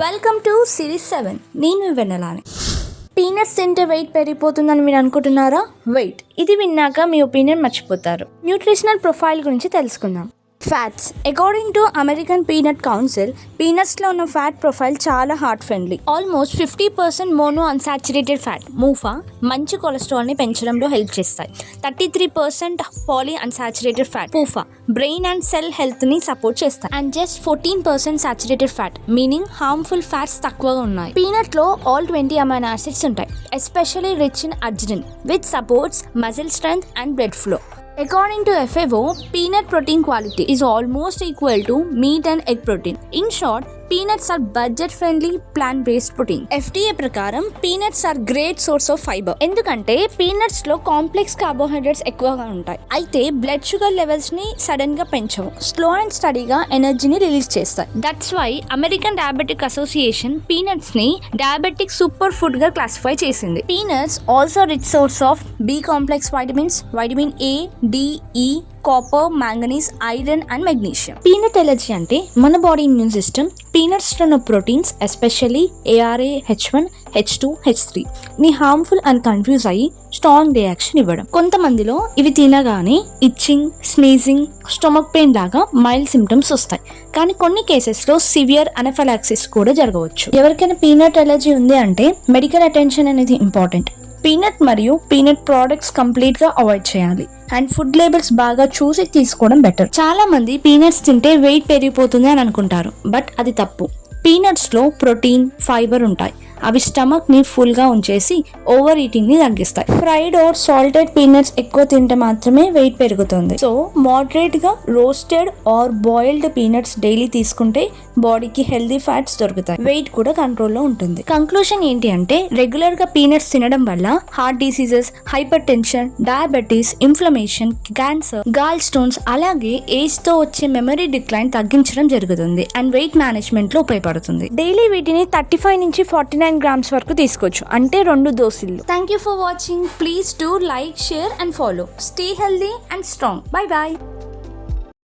Welcome to series seven నేను మీ peanuts తింటే wait పెరిగిపోతుందని మీరు అనుకుంటున్నారా? వెయిట్ ఇది విన్నాక మీ ఒపీనియన్ మర్చిపోతారు. న్యూట్రిషనల్ ప్రొఫైల్ గురించి తెలుసుకుందాం. Fats according to American peanut council పీనట్స్లో ఉన్న ఫ్యాట్ ప్రొఫైల్ చాలా heart friendly almost fifty percent mono unsaturated fat MUFA మంచి కొలెస్ట్రాల్ని పెంచడంలో హెల్ప్ చేస్తాయి. Thirty three percent poly unsaturated fat PUFA brain and cell హెల్త్ని సపోర్ట్ చేస్తాయి. And just fourteen percent saturated fat meaning harmful fats తక్కువగా ఉన్నాయి. పీనట్లో ఆల్ ట్వంటీ అమైనో యాసిడ్స్ ఉంటాయి especially rich in arginine which supports muscle strength and blood flow According to FAO, peanut protein quality is almost equal to meat and egg protein. In short, peanuts are budget friendly plant based protein FDA ప్రకారం peanuts are great source of fibre ఎందుకంటే పీనట్స్లో complex carbohydrates ఎక్కువగా ఉంటాయి. అయితే blood sugar లెవెల్స్ని సడన్గా పెంచవు. Slow and స్టడీగా ఎనర్జీని రిలీజ్ చేస్తాయి. That's why American diabetic association పీనట్స్ని diabetic super ఫుడ్గా క్లాసిఫై చేసింది. Peanuts also rich source of B complex vitamins vitamin A D E copper manganese iron and magnesium peanut allergy అంటే మన body immune system పీనట్స్లో ఉన్న proteins especially ARA H one H two H three ని harmful and confuse అయ్యి strong reaction ఇవ్వడం. కొంతమందిలో ఇవి తినగానే ఇచ్చింగ్ స్నీజింగ్ స్టొమక్ పెయిన్ లాగా మైల్డ్ సిమ్టమ్స్ వస్తాయి. కానీ కొన్ని కేసెస్లో సివియర్ అనఫలాక్సిస్ కూడా జరగవచ్చు. ఎవరికైనా పీనట్ ఎలర్జీ ఉంది అంటే మెడికల్ అటెన్షన్ అనేది ఇంపార్టెంట్ పీనట్ మరియు పీనట్ ప్రోడక్ట్స్ కంప్లీట్గా అవాయిడ్ చేయాలి. అండ్ ఫుడ్ లేబుల్స్ బాగా చూసి తీసుకోవడం బెటర్ చాలా మంది పీనట్స్ తింటే వెయిట్ పెరిగిపోతుంది అని అనుకుంటారు బట్ అది తప్పు. పీనట్స్లో ప్రోటీన్ ఫైబర్ ఉంటాయి. అవి స్టమక్ని ఫుల్గా ఉంచేసి ఓవర్ ఈటింగ్ని తగ్గిస్తాయి. ఫ్రైడ్ ఆర్ సాల్టెడ్ పీనట్స్ ఎక్కువ తింటే మాత్రమే వెయిట్ పెరుగుతుంది. So మోడరేట్గా roasted or boiled peanuts daily తీసుకుంటే బాడీకి హెల్దీ ఫ్యాట్స్ దొరుకుతాయి. వెయిట్ కూడా కంట్రోల్లో ఉంటుంది. కంక్లూషన్ ఏంటి అంటే రెగ్యులర్గా పీనట్స్ తినడం వల్ల heart diseases hypertension diabetes inflammation cancer gallstones అలాగే ఏజ్తో వచ్చే మెమరీ డిక్లైన్ తగ్గించడం జరుగుతుంది. అండ్ వెయిట్ మేనేజ్మెంట్లో ఉపయోగపడుతుంది డైలీ వీటిని థర్టీ ఫైవ్ నుంచి ఫార్టీ నైన్ గ్రామ్స్ వరకు తీసుకోవచ్చు. అంటే రెండు దోసిల్లు thank you for watching please do like share and follow stay healthy and strong bye bye